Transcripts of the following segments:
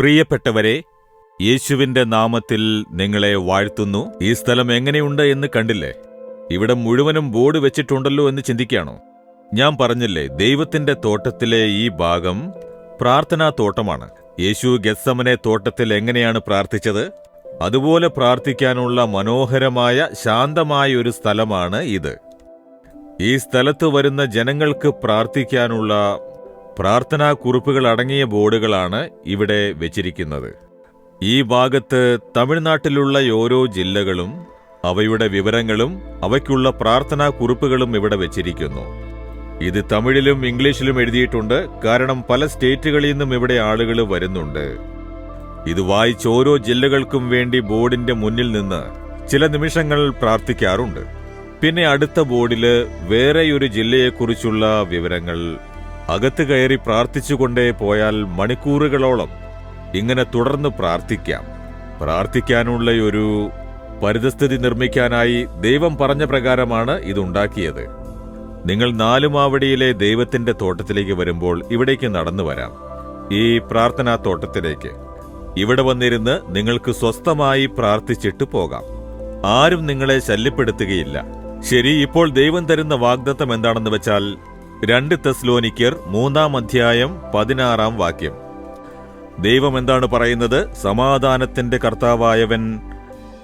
പ്രിയപ്പെട്ടവരെ യേശുവിന്റെ നാമത്തിൽ നിങ്ങളെ വാഴ്ത്തുന്നു. ഈ സ്ഥലം എങ്ങനെയുണ്ട് എന്ന് കണ്ടില്ലേ? ഇവിടെ മുഴുവനും ബോർഡ് വെച്ചിട്ടുണ്ടല്ലോ എന്ന് ചിന്തിക്കുകയാണോ? ഞാൻ പറഞ്ഞില്ലേ ദൈവത്തിന്റെ തോട്ടത്തിലെ ഈ ഭാഗം പ്രാർത്ഥനാ തോട്ടമാണ്. യേശു ഗസമനെ തോട്ടത്തിൽ എങ്ങനെയാണ് പ്രാർത്ഥിച്ചത്? അതുപോലെ പ്രാർത്ഥിക്കാനുള്ള മനോഹരമായ ശാന്തമായ ഒരു സ്ഥലമാണ് ഇത്. ഈ സ്ഥലത്ത് വരുന്ന ജനങ്ങൾക്ക് പ്രാർത്ഥിക്കാനുള്ള പ്രാർത്ഥനാ കുറിപ്പുകൾ അടങ്ങിയ ബോർഡുകളാണ് ഇവിടെ വെച്ചിരിക്കുന്നത്. ഈ ഭാഗത്ത് തമിഴ്നാട്ടിലുള്ള ഓരോ ജില്ലകളും അവയുടെ വിവരങ്ങളും അവയ്ക്കുള്ള പ്രാർത്ഥനാ കുറിപ്പുകളും ഇവിടെ വെച്ചിരിക്കുന്നു. ഇത് തമിഴിലും ഇംഗ്ലീഷിലും എഴുതിയിട്ടുണ്ട്. കാരണം പല സ്റ്റേറ്റുകളിൽ നിന്നും ഇവിടെ ആളുകൾ വരുന്നുണ്ട്. ഇത് വായിച്ച് ഓരോ ജില്ലകൾക്കും വേണ്ടി ബോർഡിന്റെ മുന്നിൽ നിന്ന് ചില നിമിഷങ്ങൾ പ്രാർത്ഥിക്കാറുണ്ട്. പിന്നെ അടുത്ത ബോർഡിൽ വേറെയൊരു ജില്ലയെക്കുറിച്ചുള്ള വിവരങ്ങൾ അകത്ത് കയറി പ്രാർത്ഥിച്ചുകൊണ്ടേ പോയാൽ മണിക്കൂറുകളോളം ഇങ്ങനെ തുടർന്ന് പ്രാർത്ഥിക്കാം. പ്രാർത്ഥിക്കാനുള്ള ഒരു പരിതസ്ഥിതി നിർമ്മിക്കാനായി ദൈവം പറഞ്ഞ പ്രകാരമാണ് ഇതുണ്ടാക്കിയത്. നിങ്ങൾ നാലുമാവടിയിലെ ദൈവത്തിന്റെ തോട്ടത്തിലേക്ക് വരുമ്പോൾ ഇവിടേക്ക് നടന്നു വരാം. ഈ പ്രാർത്ഥനാ തോട്ടത്തിലേക്ക്. ഇവിടെ വന്നിരുന്ന് നിങ്ങൾക്ക് സ്വസ്ഥമായി പ്രാർത്ഥിച്ചിട്ട് പോകാം. ആരും നിങ്ങളെ ശല്യപ്പെടുത്തുകയില്ല. ശരി ഇപ്പോൾ ദൈവം തരുന്ന വാഗ്ദത്തം എന്താണെന്ന് വെച്ചാൽ രണ്ട് തെസ്ലോനിക്കർ മൂന്നാം അധ്യായം പതിനാറാം വാക്യം. ദൈവം എന്താണ് പറയുന്നത്? സമാധാനത്തിന്റെ കർത്താവായവൻ.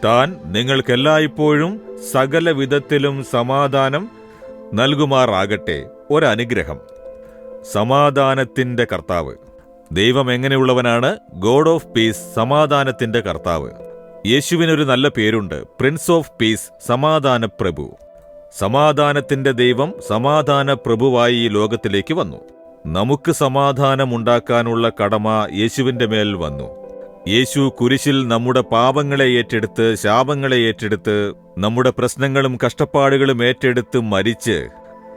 താൻ നിങ്ങൾക്കെല്ലായ്പ്പോഴും സകല വിധത്തിലും സമാധാനം നൽകുമാറാകട്ടെ. ഒരനുഗ്രഹം. സമാധാനത്തിന്റെ കർത്താവ്. ദൈവം എങ്ങനെയുള്ളവനാണ്? ഗോഡ് ഓഫ് പീസ് സമാധാനത്തിന്റെ കർത്താവ്. യേശുവിനൊരു നല്ല പേരുണ്ട്. പ്രിൻസ് ഓഫ് പീസ് സമാധാന പ്രഭു സമാധാനത്തിന്റെ ദൈവം സമാധാന പ്രഭുവായി ഈ ലോകത്തിലേക്ക് വന്നു. നമുക്ക് സമാധാനമുണ്ടാക്കാനുള്ള കടമ യേശുവിന്റെ മേൽ വന്നു. യേശു കുരിശിൽ നമ്മുടെ പാപങ്ങളെ ഏറ്റെടുത്ത് ശാപങ്ങളെ ഏറ്റെടുത്ത് നമ്മുടെ പ്രശ്നങ്ങളും കഷ്ടപ്പാടുകളും ഏറ്റെടുത്ത് മരിച്ച്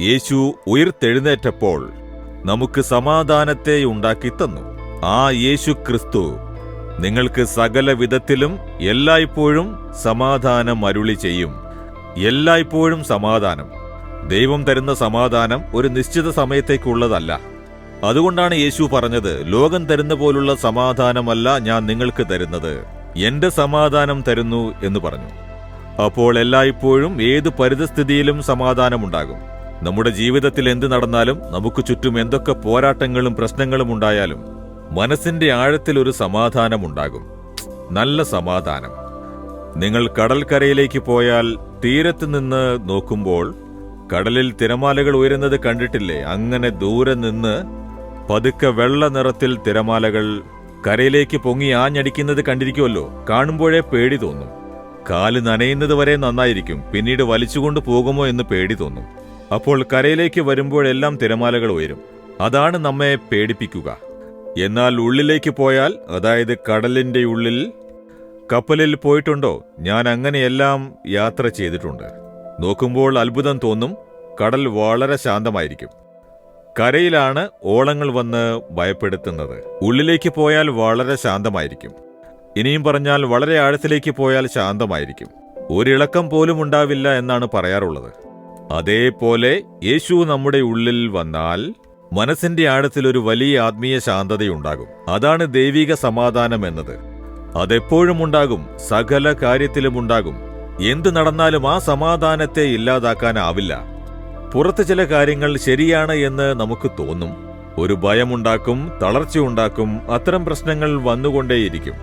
യേശു ഉയർത്തെഴുന്നേറ്റപ്പോൾ നമുക്ക് സമാധാനത്തെ ഉണ്ടാക്കി തന്നു ആ യേശു ക്രിസ്തു നിങ്ങൾക്ക് സകല വിധത്തിലും എല്ലായ്പ്പോഴും സമാധാനം അരുളി ചെയ്യും എല്ലായ്പ്പോഴും സമാധാനം. ദൈവം തരുന്ന സമാധാനം ഒരു നിശ്ചിത സമയത്തേക്കുള്ളതല്ല. അതുകൊണ്ടാണ് യേശു പറഞ്ഞത് ലോകം തരുന്ന പോലുള്ള സമാധാനമല്ല ഞാൻ നിങ്ങൾക്ക് തരുന്നത്. എന്റെ സമാധാനം തരുന്നു എന്ന് പറഞ്ഞു. അപ്പോൾ എല്ലായ്പ്പോഴും ഏത് പരിതസ്ഥിതിയിലും സമാധാനമുണ്ടാകും. നമ്മുടെ ജീവിതത്തിൽ എന്ത് നടന്നാലും നമുക്ക് ചുറ്റും എന്തൊക്കെ പോരാട്ടങ്ങളും പ്രശ്നങ്ങളും ഉണ്ടായാലും മനസ്സിന്റെ ആഴത്തിൽ ഒരു സമാധാനമുണ്ടാകും. നല്ല സമാധാനം. നിങ്ങൾ കടൽക്കരയിലേക്ക് പോയാൽ തീരത്ത് നിന്ന് നോക്കുമ്പോൾ കടലിൽ തിരമാലകൾ ഉയരുന്നത് കണ്ടിട്ടില്ലേ? അങ്ങനെ ദൂരെ നിന്ന് പതുക്കെ വെള്ള നിറത്തിൽ തിരമാലകൾ കരയിലേക്ക് പൊങ്ങി ആഞ്ഞടിക്കുന്നത് കണ്ടിരിക്കുമല്ലോ കാണുമ്പോഴേ പേടി തോന്നും. കാൽ നനയുന്നത് വരെ നന്നായിരിക്കും. പിന്നീട് വലിച്ചുകൊണ്ട് പോകുമോ എന്ന് പേടി തോന്നും. അപ്പോൾ കരയിലേക്ക് വരുമ്പോഴെല്ലാം തിരമാലകൾ ഉയരും. അതാണ് നമ്മെ പേടിപ്പിക്കുക. എന്നാൽ ഉള്ളിലേക്ക് പോയാൽ അതായത് കടലിന്റെ ഉള്ളിൽ കപ്പലിൽ പോയിട്ടുണ്ടോ? ഞാൻ അങ്ങനെയെല്ലാം യാത്ര ചെയ്തിട്ടുണ്ട്. നോക്കുമ്പോൾ അത്ഭുതം തോന്നും കടൽ വളരെ ശാന്തമായിരിക്കും. കരയിലാണ് ഓളങ്ങൾ വന്ന് ഭയപ്പെടുത്തുന്നത്. ഉള്ളിലേക്ക് പോയാൽ വളരെ ശാന്തമായിരിക്കും. ഇനിയും പറഞ്ഞാൽ വളരെ ആഴത്തിലേക്ക് പോയാൽ ശാന്തമായിരിക്കും. ഒരിളക്കം പോലും ഉണ്ടാവില്ല എന്നാണ് പറയാറുള്ളത്. അതേപോലെ യേശു നമ്മുടെ ഉള്ളിൽ വന്നാൽ മനസ്സിന്റെ ആഴത്തിൽ ഒരു വലിയ ആത്മീയ ശാന്തതയുണ്ടാകും. അതാണ് ദൈവിക സമാധാനം എന്നത്. അതെപ്പോഴും ഉണ്ടാകും സകല കാര്യത്തിലും ഉണ്ടാകും എന്ത് നടന്നാലും ആ സമാധാനത്തെ ഇല്ലാതാക്കാനാവില്ല. പുറത്ത് ചില കാര്യങ്ങൾ ശരിയാണ് എന്ന് നമുക്ക് തോന്നും. ഒരു ഭയമുണ്ടാക്കും തളർച്ചയുണ്ടാക്കും അത്തരം പ്രശ്നങ്ങൾ വന്നുകൊണ്ടേയിരിക്കും.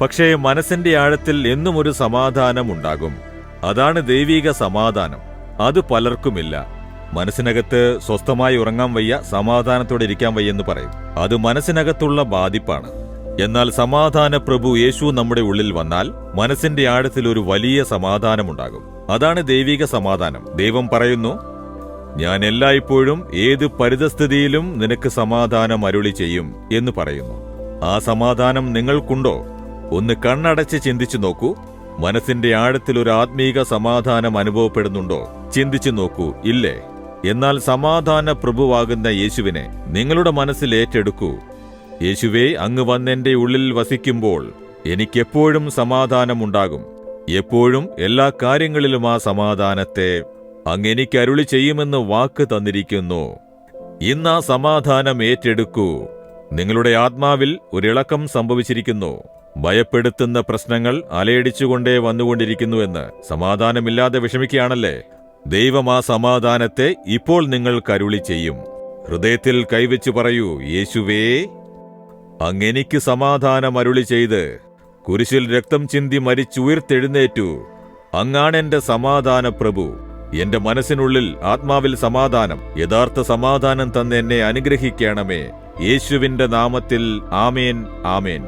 പക്ഷേ മനസ്സിന്റെ ആഴത്തിൽ എന്നും ഒരു സമാധാനം ഉണ്ടാകും അതാണ് ദൈവിക സമാധാനം. അത് പലർക്കുമില്ല. മനസ്സിനകത്ത് സ്വസ്ഥമായി ഉറങ്ങാൻ വയ്യ സമാധാനത്തോടെ ഇരിക്കാൻ വയ്യെന്ന് പറയും. അത് മനസ്സിനകത്തുള്ള ബാധിപ്പാണ്. എന്നാൽ സമാധാന പ്രഭു യേശു നമ്മുടെ ഉള്ളിൽ വന്നാൽ മനസ്സിന്റെ ആഴത്തിൽ ഒരു വലിയ സമാധാനമുണ്ടാകും. അതാണ് ദൈവിക സമാധാനം. ദൈവം പറയുന്നു ഞാൻ എല്ലായ്പ്പോഴും ഏത് പരിതസ്ഥിതിയിലും നിനക്ക് സമാധാനം അരുളി ചെയ്യും എന്ന് പറയുന്നു. ആ സമാധാനം നിങ്ങൾക്കുണ്ടോ? ഒന്ന് കണ്ണടച്ച് ചിന്തിച്ചു നോക്കൂ. മനസ്സിന്റെ ആഴത്തിൽ ഒരു ആത്മീക സമാധാനം അനുഭവപ്പെടുന്നുണ്ടോ? ചിന്തിച്ചു നോക്കൂ ഇല്ലേ? എന്നാൽ സമാധാന പ്രഭുവാകുന്ന യേശുവിനെ നിങ്ങളുടെ മനസ്സിൽ ഏറ്റെടുക്കൂ. യേശുവേ അങ്ങ് വന്നെന്റെ ഉള്ളിൽ വസിക്കുമ്പോൾ എനിക്കെപ്പോഴും സമാധാനമുണ്ടാകും. എപ്പോഴും എല്ലാ കാര്യങ്ങളിലും ആ സമാധാനത്തെ അങ്ങ് എനിക്ക് അരുളി ചെയ്യുമെന്ന് വാക്ക് തന്നിരിക്കുന്നു. ഇന്ന് ആ സമാധാനം ഏറ്റെടുക്കൂ. നിങ്ങളുടെ ആത്മാവിൽ ഒരിളക്കം സംഭവിച്ചിരിക്കുന്നു. ഭയപ്പെടുത്തുന്ന പ്രശ്നങ്ങൾ അലയടിച്ചുകൊണ്ടേ വന്നുകൊണ്ടിരിക്കുന്നുവെന്ന് സമാധാനമില്ലാതെ വിഷമിക്കുകയാണല്ലേ? ദൈവം ആ സമാധാനത്തെ ഇപ്പോൾ നിങ്ങൾ കരുളി ചെയ്യും. ഹൃദയത്തിൽ കൈവച്ചു പറയൂ യേശുവേ അങ്ങെനിക്ക് സമാധാനം അരുളി ചെയ്ത് കുരിശിൽ രക്തം ചിന്തി മരിച്ചുയർത്തെഴുന്നേറ്റു. അങ്ങാണെന്റെ സമാധാന പ്രഭു എന്റെ മനസ്സിനുള്ളിൽ ആത്മാവിൽ സമാധാനം യഥാർത്ഥ സമാധാനം തന്നെ എന്നെ അനുഗ്രഹിക്കണമേ. യേശുവിന്റെ നാമത്തിൽ ആമേൻ ആമേൻ.